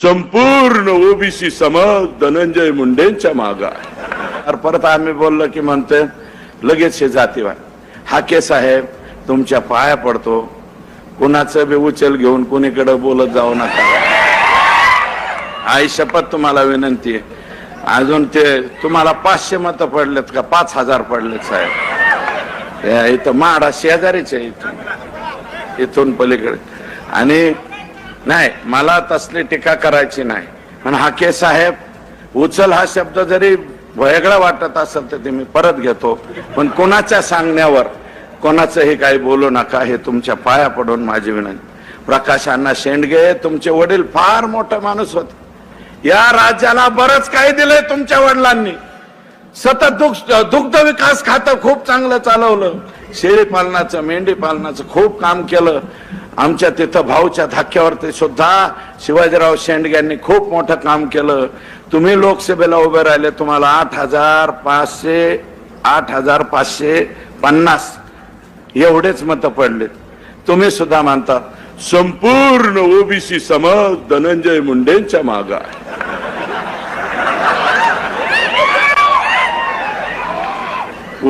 संपूर्ण ओबीसी समाज धनंजय मुंडेंच्या माग परत आम्ही बोललो की म्हणते लगेच हे जातीवाद. हाके साहेब तुमच्या पाया पडतो. कुणाचं बी उचल घेऊन कुणीकडे बोलत जाऊ नका. आई शपथ तुम्हाला विनंती आहे. अजून ते तुम्हाला पाचशे मतं पडलेत का? पाच हजार पडलेत साहेब. इथं माडा शेजारीच आहे इथून. इथून पलीकडे. आणि नाही मला तसली टीका करायची नाही. पण हाके साहेब उचल हा शब्द जरी वेगळा वाटत असेल तर ते मी परत घेतो. पण कोणाच्या सांगण्यावर कोणाचंही काही बोलू नका हे तुमच्या पाया पडून माझी विनंती. प्रकाश अण्णा शेंडगे तुमचे वडील फार मोठा माणूस होते. या राज्याला बरंच काही दिलंय तुमच्या वडिलांनी. सतत दुग्ध दुग्ध विकास खातं खूप चांगलं चालवलं. शेळी पालनाचं मेंढी पालनाचं खूप काम केलं. आमच्या तिथं भाऊच्या धाक्यावरती सुद्धा शिवाजीराव शेंडगे यांनी खूप मोठं काम केलं. तुम्ही लोकसभेला उभे राहिले तुम्हाला आठ हजार पाचशे आठ हजार पाचशे पन्नास एवढेच मतं पडलेत तुम्ही सुद्धा मानता संपूर्ण ओबीसी समाज धनंजय मुंडेंच्या माग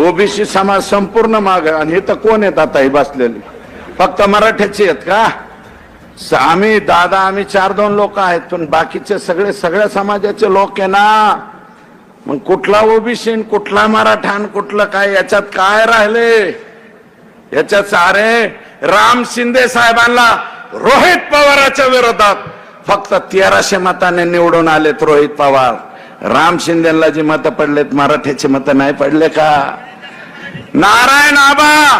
ओबीसी समाज संपूर्ण माग आणि हे तर कोण येत आता? ही बसलेली. फक्त मराठ्याचे आहेत का? आम्ही दादा आम्ही चार दोन लोक आहेत पण बाकीचे सगळे सगळ्या समाजाचे लोक आहे ना. मग कुठला ओबीसी कुठला मराठा आणि कुठलं काय याच्यात काय राहिले? याच्यात सारे राम शिंदे साहेबांना रोहित पवाराच्या विरोधात फक्त तेराशे मताने निवडून आलेत रोहित पवार. राम शिंदेला जी मतं पडलेत मराठ्याची मतं नाही पडले का? नारायण आबा!